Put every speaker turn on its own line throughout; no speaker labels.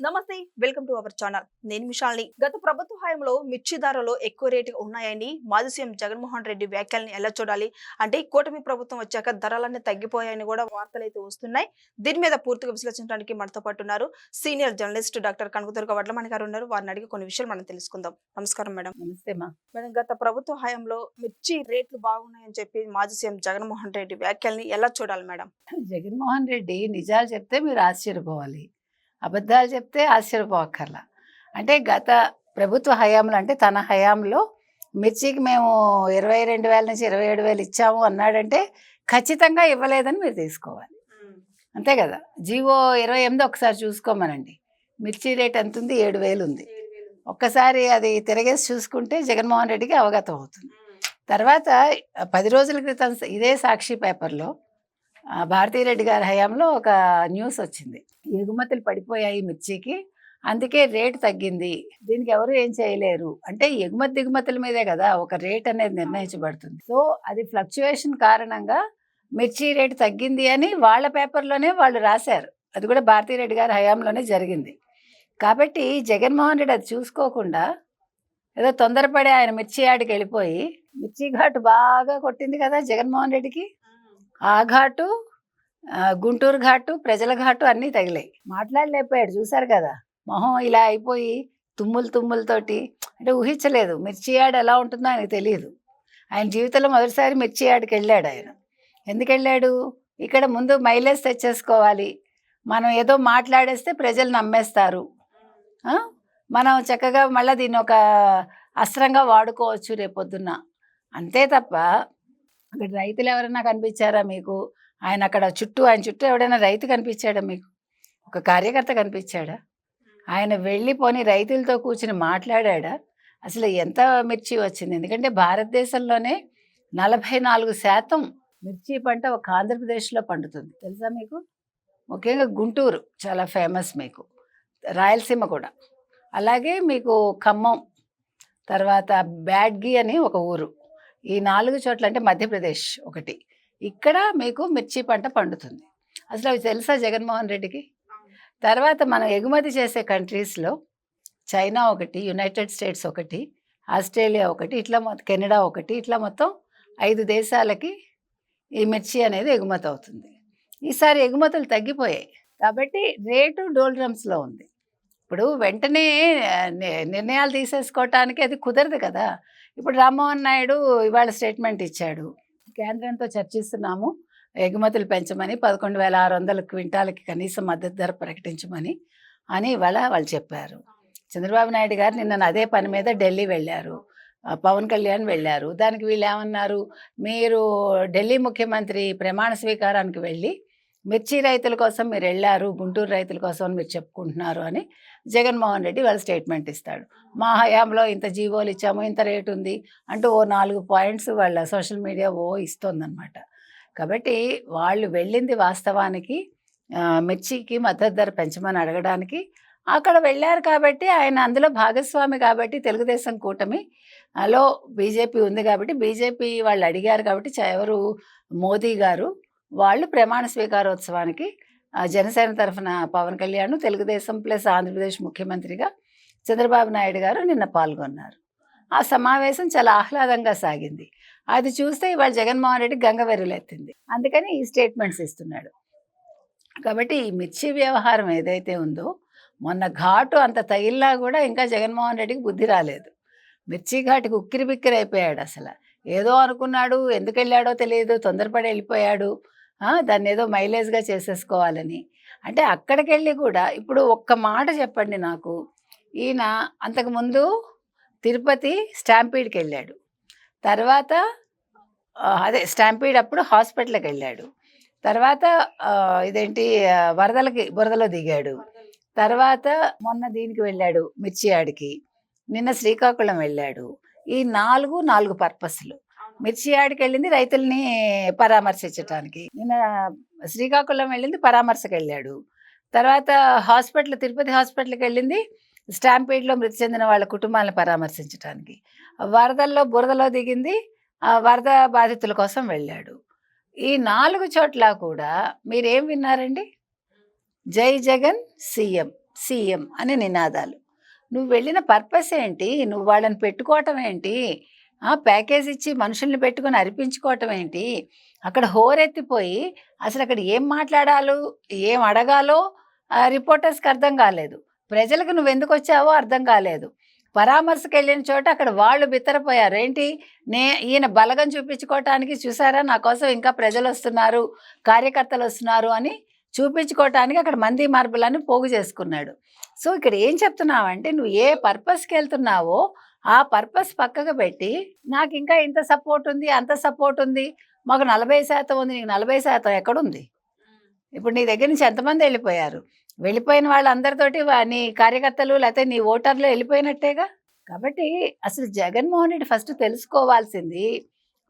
నమస్తే welcome to our channel. నేను మిషాల్ని. గత ప్రభుత్వ హయాంలో మిర్చి ధరలు ఎక్కువ రేటు ఉన్నాయని మాజీ సీఎం జగన్మోహన్ రెడ్డి వ్యాఖ్యల్ని ఎలా చూడాలి? అంటే కూటమి ప్రభుత్వం వచ్చాక ధరలన్నీ తగ్గిపోయాయని కూడా వార్తలు అయితే వస్తున్నాయి. దీని మీద పూర్తిగా విశ్లేషించడానికి మనతో పాటు ఉన్నారు senior journalist doctor Kanakadurga Vadlamani గారు ఉన్నారు. వారిని అడిగి కొన్ని విషయాలు మనం తెలుసుకుందాం. నమస్కారం మేడం.
నమస్తే మా.
మేడం గత ప్రభుత్వ హయాంలో మిర్చి రేట్లు బాగున్నాయని చెప్పి మాజీ సీఎం జగన్మోహన్ రెడ్డి వ్యాఖ్యల్ని ఎలా చూడాలి మేడం?
జగన్మోహన్ రెడ్డి నిజాలు చెప్తే మీరు ఆశ్చర్యపోవాలి. అబద్ధాలు చెప్తే ఆశ్చర్యపోక్కర్లా అంటే గత ప్రభుత్వ హయాంలో అంటే తన హయాంలో మిర్చికి మేము ఇరవై రెండు వేల నుంచి ఇరవై ఏడు వేలు ఇచ్చాము అన్నాడంటే ఖచ్చితంగా ఇవ్వలేదని మీరు తీసుకోవాలి. అంతే కదా? జీవో ఇరవై ఎనిమిది ఒకసారి చూసుకోమనండి. మిర్చి రేట్ ఎంత ఉంది? ఏడు వేలు ఉంది. ఒక్కసారి అది తిరగేసి చూసుకుంటే జగన్మోహన్ రెడ్డికి అవగతం అవుతుంది. తర్వాత పది రోజుల క్రితం ఇదే సాక్షి పేపర్లో భారతీరెడ్డి గారి హయాంలో ఒక న్యూస్ వచ్చింది. ఎగుమతులు పడిపోయాయి మిర్చికి అందుకే రేటు తగ్గింది. దీనికి ఎవరు ఏం చేయలేరు? అంటే ఎగుమతి దిగుమతుల మీదే కదా ఒక రేట్ అనేది నిర్ణయించబడుతుంది. సో అది ఫ్లక్చుయేషన్ కారణంగా మిర్చి రేటు తగ్గింది అని వాళ్ళ పేపర్లోనే వాళ్ళు రాశారు. అది కూడా భారతీరెడ్డి గారి హయాంలోనే జరిగింది. కాబట్టి జగన్మోహన్ రెడ్డి అది చూసుకోకుండా ఏదో తొందరపడి ఆయన మిర్చి ఆడికి వెళ్ళిపోయి మిర్చి ఘాటు బాగా కొట్టింది కదా జగన్మోహన్ రెడ్డికి. ఆ ఘాటు గుంటూరు ఘాటు ప్రజల ఘాటు అన్నీ తగిలాయి. మాట్లాడలేకపోయాడు చూశారు కదా? మొహం ఇలా అయిపోయి తుమ్ములు తుమ్ములతోటి అంటే ఊహించలేదు మిర్చి యాడ్ ఎలా ఉంటుందో ఆయనకు తెలియదు. ఆయన జీవితంలో మొదటిసారి మిర్చి యాడ్కి వెళ్ళాడు ఆయన. ఎందుకు వెళ్ళాడు? ఇక్కడ ముందు మైలేజ్ తెచ్చేసుకోవాలి. మనం ఏదో మాట్లాడేస్తే ప్రజలు నమ్మేస్తారు. మనం చక్కగా మళ్ళీ దీన్ని ఒక అస్త్రంగా వాడుకోవచ్చు రేపొద్దున్న. అంతే తప్ప అక్కడ రైతులు ఎవరైనా కనిపించారా మీకు? ఆయన అక్కడ చుట్టూ ఆయన చుట్టూ ఎవడైనా రైతు కనిపించాడా మీకు? ఒక కార్యకర్త కనిపించాడా? ఆయన వెళ్ళిపోని రైతులతో కూర్చుని మాట్లాడా అసలు ఎంత మిర్చి వచ్చింది? ఎందుకంటే భారతదేశంలోనే నలభై నాలుగు శాతం మిర్చి పంట ఒక ఆంధ్రప్రదేశ్లో పండుతుంది. తెలుసా మీకు? ముఖ్యంగా గుంటూరు చాలా ఫేమస్ మీకు. రాయలసీమ కూడా. అలాగే మీకు ఖమ్మం తర్వాత బ్యాడ్గి అని ఒక ఊరు. ఈ నాలుగు చోట్ల అంటే మధ్యప్రదేశ్ ఒకటి. ఇక్కడ మీకు మిర్చి పంట పండుతుంది. అసలు అవి తెలుసా జగన్మోహన్ రెడ్డికి? తర్వాత మనం ఎగుమతి చేసే కంట్రీస్లో చైనా ఒకటి యునైటెడ్ స్టేట్స్ ఒకటి ఆస్ట్రేలియా ఒకటి ఇట్లా మొత్తం కెనడా ఒకటి ఇట్లా మొత్తం ఐదు దేశాలకి ఈ మిర్చి అనేది ఎగుమతి అవుతుంది. ఈసారి ఎగుమతులు తగ్గిపోయాయి. కాబట్టి రేటు డోల్ డ్రమ్స్లో ఉంది. ఇప్పుడు వెంటనే నిర్ణయాలు తీసేసుకోవటానికి అది కుదరదు కదా. ఇప్పుడు రామ్మోహన్ నాయుడు ఇవాళ స్టేట్మెంట్ ఇచ్చాడు. కేంద్రంతో చర్చిస్తున్నాము. ఎగుమతులు పెంచమని పదకొండు వేల ఆరు వందల క్వింటాలకి కనీస మద్దతు ధర ప్రకటించమని అని ఇవాళ వాళ్ళు చెప్పారు. చంద్రబాబు నాయుడు గారు నిన్న అదే పని మీద ఢిల్లీ వెళ్ళారు. పవన్ కళ్యాణ్ వెళ్ళారు. దానికి వీళ్ళు ఏమన్నారు? మీరు ఢిల్లీ ముఖ్యమంత్రి ప్రమాణ స్వీకారానికి వెళ్ళి మిర్చి రైతుల కోసం మీరు వెళ్ళారు గుంటూరు రైతుల కోసం అని మీరు చెప్పుకుంటున్నారు అని జగన్మోహన్ రెడ్డి వాళ్ళు స్టేట్మెంట్ ఇస్తాడు. మా హయాంలో ఇంత జీవోలు ఇచ్చాము ఇంత రేటు ఉంది అంటూ ఓ నాలుగు పాయింట్స్ వాళ్ళ సోషల్ మీడియా ఓ ఇస్తోందనమాట కాబట్టి వాళ్ళు వెళ్ళింది వాస్తవానికి మిర్చికి మద్దతు ధర పెంచమని అడగడానికి. అక్కడ వెళ్ళారు కాబట్టి ఆయన అందులో భాగస్వామి కాబట్టి తెలుగుదేశం కూటమి లో బీజేపీ ఉంది కాబట్టి బీజేపీ వాళ్ళు అడిగారు కాబట్టి చ- ఎవరు మోదీ గారు వాళ్ళు ప్రమాణ స్వీకారోత్సవానికి ఆ, జనసేన తరఫున పవన్ కళ్యాణ్ తెలుగుదేశం ప్లస్ ఆంధ్రప్రదేశ్ ముఖ్యమంత్రిగా చంద్రబాబు నాయుడు గారు నిన్న పాల్గొన్నారు. ఆ సమావేశం చాలా ఆహ్లాదంగా సాగింది. అది చూస్తే ఇవాళ జగన్మోహన్ రెడ్డి గంగవెర్రులెత్తింది అందుకని ఈ స్టేట్మెంట్స్ ఇస్తున్నాడు. కాబట్టి ఈ మిర్చి వ్యవహారం ఏదైతే ఉందో మొన్న ఘాటు అంత తగిలినా కూడా ఇంకా జగన్మోహన్ రెడ్డికి బుద్ధి రాలేదు. మిర్చి ఘాటుకి ఉక్కిరి బిక్కిరి అయిపోయాడు అసలు. ఏదో అనుకున్నాడు ఎందుకు వెళ్ళాడో తెలియదు తొందరపడి వెళ్ళిపోయాడు. దాన్ని ఏదో మైలేజ్గా చేసేసుకోవాలని. అంటే అక్కడికి వెళ్ళి కూడా ఇప్పుడు ఒక్క మాట చెప్పండి నాకు. ఈయన అంతకుముందు తిరుపతి స్టాంపీడ్కి వెళ్ళాడు తర్వాత అదే స్టాంపీడ్ అప్పుడు హాస్పిటల్కి వెళ్ళాడు తర్వాత ఇదేంటి వరదలకి బురదలో దిగాడు. తర్వాత మొన్న దీనికి వెళ్ళాడు మిర్చి ఆడికి నిన్న శ్రీకాకుళం వెళ్ళాడు. ఈ నాలుగు నాలుగు పర్పస్లు. మిర్చి ఆడికి వెళ్ళింది రైతుల్ని పరామర్శించటానికి. నిన్న శ్రీకాకుళం వెళ్ళింది పరామర్శకు వెళ్ళాడు తర్వాత హాస్పిటల్ తిరుపతి హాస్పిటల్కి వెళ్ళింది స్టాంపీడ్లో మృతి చెందిన వాళ్ళ కుటుంబాలను పరామర్శించడానికి వరదల్లో బురదలో దిగింది ఆ వరద బాధితుల కోసం వెళ్ళాడు. ఈ నాలుగు చోట్ల కూడా మీరేం విన్నారండి? జై జగన్ సీఎం సీఎం అనే నినాదాలు. నువ్వు వెళ్ళిన పర్పస్ ఏంటి? నువ్వు వాళ్ళని పెట్టుకోవటం ఏంటి? ప్యాకేజ్ ఇచ్చి మనుషుల్ని పెట్టుకొని అరిపించుకోవటం ఏంటి? అక్కడ హోరెత్తిపోయి అసలు అక్కడ ఏం మాట్లాడాలో ఏం అడగాలో ఆ రిపోర్టర్స్కి అర్థం కాలేదు. ప్రజలకు నువ్వు ఎందుకు వచ్చావో అర్థం కాలేదు. పరామర్శకు వెళ్ళిన చోట అక్కడ వాళ్ళు బిత్తరపోయారు. ఏంటి? నే ఈయన బలగం చూపించుకోవటానికి చూసారా? నా కోసం ఇంకా ప్రజలు వస్తున్నారు కార్యకర్తలు వస్తున్నారు అని చూపించుకోవటానికి అక్కడ మంది మార్పులను పోగు చేసుకున్నాడు. సో ఇక్కడ ఏం చెప్తున్నావంటే నువ్వు ఏ పర్పస్కి వెళ్తున్నావో ఆ పర్పస్ పక్కకు పెట్టి నాకు ఇంకా ఇంత సపోర్ట్ ఉంది అంత సపోర్ట్ ఉంది మాకు నలభై శాతం ఉంది నీకు నలభై శాతం ఎక్కడుంది? ఇప్పుడు నీ దగ్గర నుంచి ఎంతమంది వెళ్ళిపోయారు? వెళ్ళిపోయిన వాళ్ళందరితోటి నీ కార్యకర్తలు లేకపోతే నీ ఓటర్లు వెళ్ళిపోయినట్టేగా? కాబట్టి అసలు జగన్మోహన్ రెడ్డి ఫస్ట్ తెలుసుకోవాల్సింది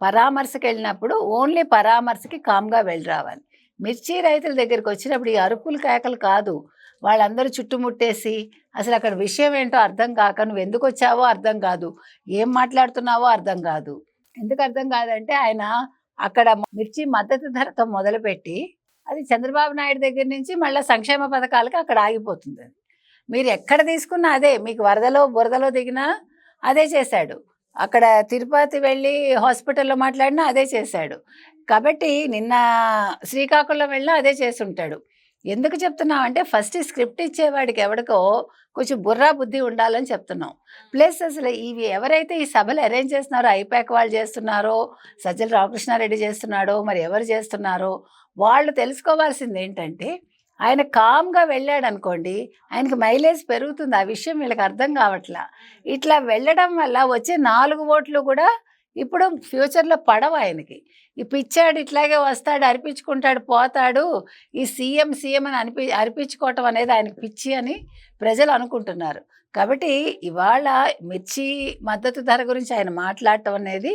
పరామర్శకు వెళ్ళినప్పుడు ఓన్లీ పరామర్శకి కామ్గా వెళ్ళి రావాలి. మిర్చి రైతుల దగ్గరికి వచ్చినప్పుడు ఈ అరుపులు కేకలు కాదు. వాళ్ళందరూ చుట్టుముట్టేసి అసలు అక్కడ విషయం ఏంటో అర్థం కాక నువ్వు ఎందుకు వచ్చావో అర్థం కాదు. ఏం మాట్లాడుతున్నావో అర్థం కాదు. ఎందుకు అర్థం కాదంటే ఆయన అక్కడ మిర్చి మద్దతు ధరతో మొదలుపెట్టి అది చంద్రబాబు నాయుడు దగ్గర నుంచి మళ్ళీ సంక్షేమ పథకాలకి అక్కడ ఆగిపోతుంది అది. మీరు ఎక్కడ తీసుకున్నా అదే మీకు వరదలో బురదలో దిగినా అదే చేశాడు. అక్కడ తిరుపతి వెళ్ళి హాస్పిటల్లో మాట్లాడినా అదే చేశాడు. కాబట్టి నిన్న శ్రీకాకుళం వెళ్ళినా అదే చేసుంటాడు ఎందుకు చెప్తున్నాం అంటే ఫస్ట్ స్క్రిప్ట్ ఇచ్చేవాడికి ఎవడికో కొంచెం బుర్రా బుద్ధి ఉండాలని చెప్తున్నాం. ప్లస్ అసలు ఇవి ఎవరైతే ఈ సభలు అరేంజ్ చేస్తున్నారో ఐపాక్ వాళ్ళు చేస్తున్నారో సజ్జల రామకృష్ణారెడ్డి చేస్తున్నాడో మరి ఎవరు చేస్తున్నారో వాళ్ళు తెలుసుకోవాల్సింది ఏంటంటే ఆయన కామ్గా వెళ్ళాడు అనుకోండి ఆయనకి మైలేజ్ పెరుగుతుంది. ఆ విషయం వీళ్ళకి అర్థం కావట్లా. ఇట్లా వెళ్ళడం వల్ల వచ్చే నాలుగు ఓట్లు కూడా ఇప్పుడు ఫ్యూచర్లో పడవ ఆయనకి. ఈ పిచ్చాడు ఇట్లాగే వస్తాడు అర్పించుకుంటాడు పోతాడు. ఈ సీఎం సీఎం అని అనిపి అర్పించుకోవటం అనేది ఆయనకి పిచ్చి అని ప్రజలు అనుకుంటున్నారు. కాబట్టి ఇవాళ మిర్చి మద్దతు ధర గురించి ఆయన మాట్లాడటం అనేది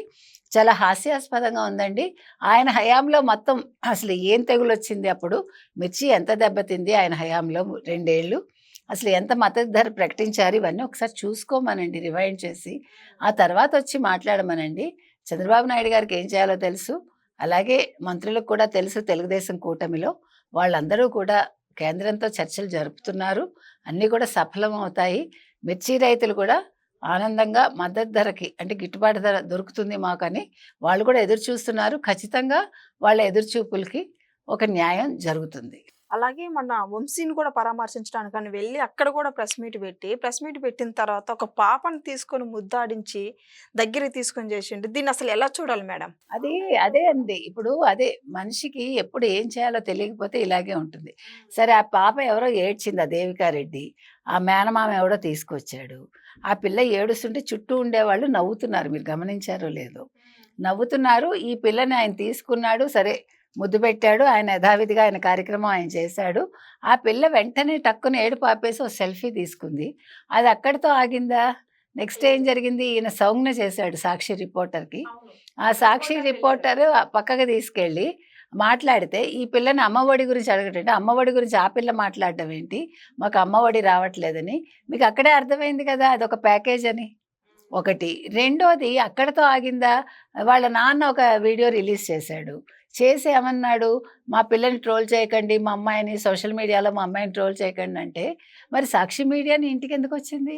చాలా హాస్యాస్పదంగా ఉందండి. ఆయన హయాంలో మొత్తం అసలు ఏం తెగులు వచ్చింది అప్పుడు? మిర్చి ఎంత దెబ్బతింది ఆయన హయాంలో రెండేళ్ళు? అసలు ఎంత మద్దతు ధర ప్రకటించారు ఇవన్నీ ఒకసారి చూసుకోమనండి రివైండ్ చేసి. ఆ తర్వాత వచ్చి మాట్లాడమనండి. చంద్రబాబు నాయుడు గారికి ఏం చేయాలో తెలుసు. అలాగే మంత్రులకు కూడా తెలుసు తెలుగుదేశం కూటమిలో. వాళ్ళందరూ కూడా కేంద్రంతో చర్చలు జరుపుతున్నారు. అన్నీ కూడా సఫలం అవుతాయి మిర్చి రైతులు కూడా ఆనందంగా మద్దతు ధరకి అంటే గిట్టుబాటు ధర దొరుకుతుంది మాకని వాళ్ళు కూడా ఎదురు చూస్తున్నారు. ఖచ్చితంగా వాళ్ళ ఎదురుచూపులకి ఒక న్యాయం జరుగుతుంది.
అలాగే మన వంశీని కూడా పరామర్శించడానికి అని వెళ్ళి అక్కడ కూడా ప్రెస్ మీట్ పెట్టి ప్రెస్ మీట్ పెట్టిన తర్వాత ఒక పాపను తీసుకొని ముద్దాడించి దగ్గరికి తీసుకొని చేసిండు. దీన్ని అసలు ఎలా చూడాలి మేడం?
అది అదే అండి. ఇప్పుడు అదే మనిషికి ఎప్పుడు ఏం చేయాలో తెలియకపోతే ఇలాగే ఉంటుంది. సరే ఆ పాప ఎవరో ఏడ్చింది ఆ దేవికారెడ్డి. ఆ మేనమామ ఎవడో తీసుకొచ్చాడు. ఆ పిల్ల ఏడుస్తుంటే చుట్టూ ఉండేవాళ్ళు నవ్వుతున్నారు. మీరు గమనించారో లేదో. నవ్వుతున్నారు. ఈ పిల్లని ఆయన తీసుకున్నాడు. సరే ముద్దు పెట్టాడు. ఆయన యథావిధిగా ఆయన కార్యక్రమం ఆయన చేశాడు. ఆ పిల్ల వెంటనే టక్కున ఏడు పాపేసి ఒక సెల్ఫీ తీసుకుంది. అది అక్కడితో ఆగిందా? నెక్స్ట్ ఏం జరిగింది? ఈయన సౌజ్ఞ చేశాడు సాక్షి రిపోర్టర్కి. ఆ సాక్షి రిపోర్టర్ పక్కకు తీసుకెళ్ళి మాట్లాడితే ఈ పిల్లని అమ్మఒడి గురించి అడగటంటే అమ్మఒడి గురించి ఆ పిల్ల మాట్లాడడం ఏంటి? మాకు అమ్మఒడి రావట్లేదని. మీకు అక్కడే అర్థమైంది కదా అదొక ప్యాకేజ్ అని. ఒకటి. రెండోది అక్కడతో ఆగిందా? వాళ్ళ నాన్న ఒక వీడియో రిలీజ్ చేశాడు. చేసి ఏమన్నాడు మా పిల్లని ట్రోల్ చేయకండి మా అమ్మాయిని సోషల్ మీడియాలో మా అమ్మాయిని ట్రోల్ చేయకండి అంటే మరి సాక్షి మీడియాని ఇంటికి ఎందుకు వచ్చింది?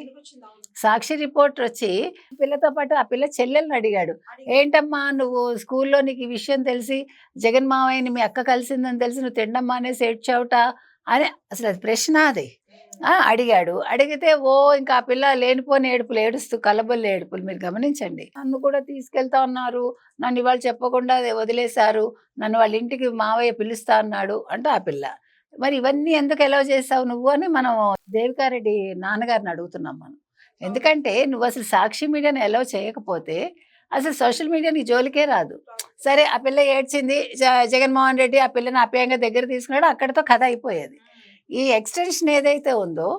సాక్షి రిపోర్టర్ వచ్చి పిల్లతో పాటు ఆ పిల్ల చెల్లెల్ని అడిగాడు. ఏంటమ్మా నువ్వు స్కూల్లో నీకు ఈ విషయం తెలిసి జగన్ మావయ్యని మీ అక్క కలిసిందని తెలిసి నువ్వు తిండమ్మా అనేసి ఏడ్చావుట? అని అసలు అది ప్రశ్న అది. అడిగాడు. అడిగితే ఓ ఇంకా ఆ పిల్ల లేనిపోని ఏడుపులు ఏడుస్తూ కలబొల్లి ఏడుపులు. మీరు గమనించండి. నన్ను కూడా తీసుకెళ్తా ఉన్నారు నన్ను ఇవాళ చెప్పకుండా వదిలేశారు. నన్ను వాళ్ళ ఇంటికి మావయ్య పిలుస్తా అన్నాడు. అంటే ఆ పిల్ల. మరి ఇవన్నీ ఎందుకు ఎలా చేసావు నువ్వు? అని మనం దేవికారెడ్డి నాన్నగారిని అడుగుతున్నాం మనం. ఎందుకంటే నువ్వు అసలు సాక్షి మీడియాని ఎలా చేయకపోతే అసలు సోషల్ మీడియా నీ జోలికే రాదు. సరే ఆ పిల్ల ఏడ్చింది జగన్మోహన్ రెడ్డి ఆ పిల్లని ఆప్యాయంగా దగ్గర తీసుకున్నాడు. అక్కడితో కథ అయిపోయేది. ఈ ఎక్స్టెన్షన్ ఏదైతే ఉందో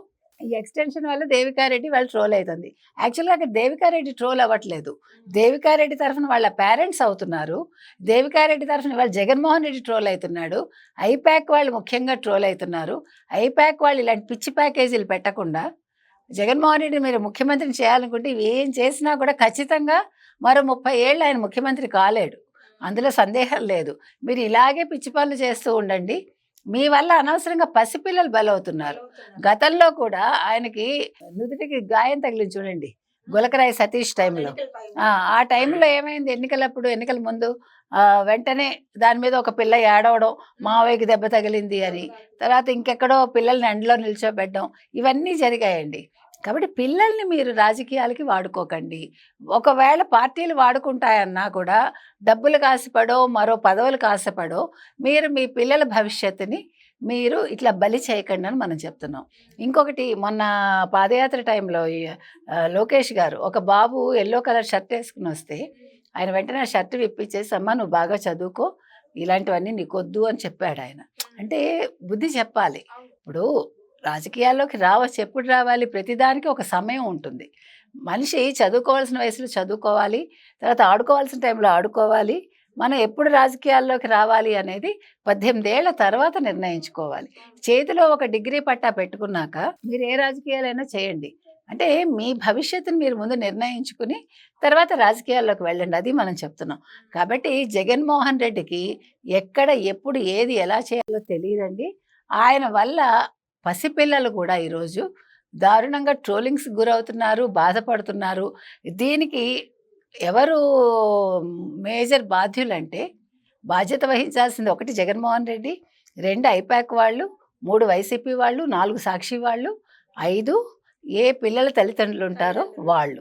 ఈ ఎక్స్టెన్షన్ వల్ల దేవికారెడ్డి వాళ్ళు ట్రోల్ అవుతుంది యాక్చువల్గా అక్కడ దేవికారెడ్డి ట్రోల్ అవ్వట్లేదు. దేవికారెడ్డి తరఫున వాళ్ళ పేరెంట్స్ అవుతున్నారు. దేవికారెడ్డి తరఫున వాళ్ళ జగన్మోహన్ రెడ్డి ట్రోల్ అవుతున్నాడు. ఐప్యాక్ వాళ్ళు ముఖ్యంగా ట్రోల్ అవుతున్నారు. ఐప్యాక్ వాళ్ళు ఇలాంటి పిచ్చి ప్యాకేజీలు పెట్టకుండా జగన్మోహన్ రెడ్డి మీరు ముఖ్యమంత్రిని చేయాలనుకుంటే ఇవి ఏం చేసినా కూడా ఖచ్చితంగా మరో ముప్పై ఏళ్ళు ఆయన ముఖ్యమంత్రి కాలేడు. అందులో సందేహం లేదు. మీరు ఇలాగే పిచ్చి పనులు చేస్తూ ఉండండి. మీ వల్ల అనవసరంగా పసిపిల్లలు బలవుతున్నారు. గతంలో కూడా ఆయనకి నుదుటికి గాయం తగిలింది చూడండి. గులకరాయి సతీష్ టైంలో. ఆ, టైంలో ఏమైంది? ఎన్నికలప్పుడు ఎన్నికల ముందు వెంటనే దాని మీద ఒక పిల్ల ఏడవడం మావయ్యకి దెబ్బ తగిలింది అని. తర్వాత ఇంకెక్కడో పిల్లల్ని ఎండలో నిల్చోబెట్టడం. ఇవన్నీ జరిగాయండి. కాబట్టి పిల్లల్ని మీరు రాజకీయాలకి వాడుకోకండి. ఒకవేళ పార్టీలు వాడుకుంటాయన్నా కూడా డబ్బులు కాసిపడో మరో పదవులు కాసపడో మీరు మీ పిల్లల భవిష్యత్తుని మీరు ఇట్లా బలి చేయకండి అని మనం చెప్తున్నాం. ఇంకొకటి మొన్న పాదయాత్ర టైంలో లోకేష్ గారు ఒక బాబు ఎల్లో కలర్ షర్ట్ వేసుకుని వస్తే ఆయన వెంటనే షర్ట్ విప్పించేసి అమ్మ నువ్వు బాగా చదువుకో ఇలాంటివన్నీ నీకు వద్దు అని చెప్పాడు ఆయన. అంటే బుద్ధి చెప్పాలి. ఇప్పుడు రాజకీయాల్లోకి రావచ్చు. ఎప్పుడు రావాలి? ప్రతిదానికి ఒక సమయం ఉంటుంది. మనిషి చదువుకోవాల్సిన వయసులో చదువుకోవాలి. తర్వాత ఆడుకోవాల్సిన టైంలో ఆడుకోవాలి. మనం ఎప్పుడు రాజకీయాల్లోకి రావాలి అనేది పద్దెనిమిదేళ్ళ తర్వాత నిర్ణయించుకోవాలి. చేతిలో ఒక డిగ్రీ పట్టా పెట్టుకున్నాక మీరు ఏ రాజకీయాలైనా చేయండి. అంటే మీ భవిష్యత్తుని మీరు ముందు నిర్ణయించుకుని తర్వాత రాజకీయాల్లోకి వెళ్ళండి. అది మనం చెప్తున్నాం. కాబట్టి జగన్మోహన్ రెడ్డికి ఎక్కడ ఎప్పుడు ఏది ఎలా చేయాలో తెలియదండి. ఆయన వల్ల పసిపిల్లలు కూడా ఈరోజు దారుణంగా ట్రోలింగ్స్ గురవుతున్నారు బాధపడుతున్నారు. దీనికి ఎవరు మేజర్ బాధ్యులంటే బాధ్యత వహించాల్సింది ఒకటి జగన్మోహన్ రెడ్డి రెండు ఐపాక్ వాళ్ళు మూడు వైసీపీ వాళ్ళు నాలుగు సాక్షి వాళ్ళు ఐదు ఏ పిల్లల తల్లిదండ్రులు. ఉంటారో వాళ్ళు.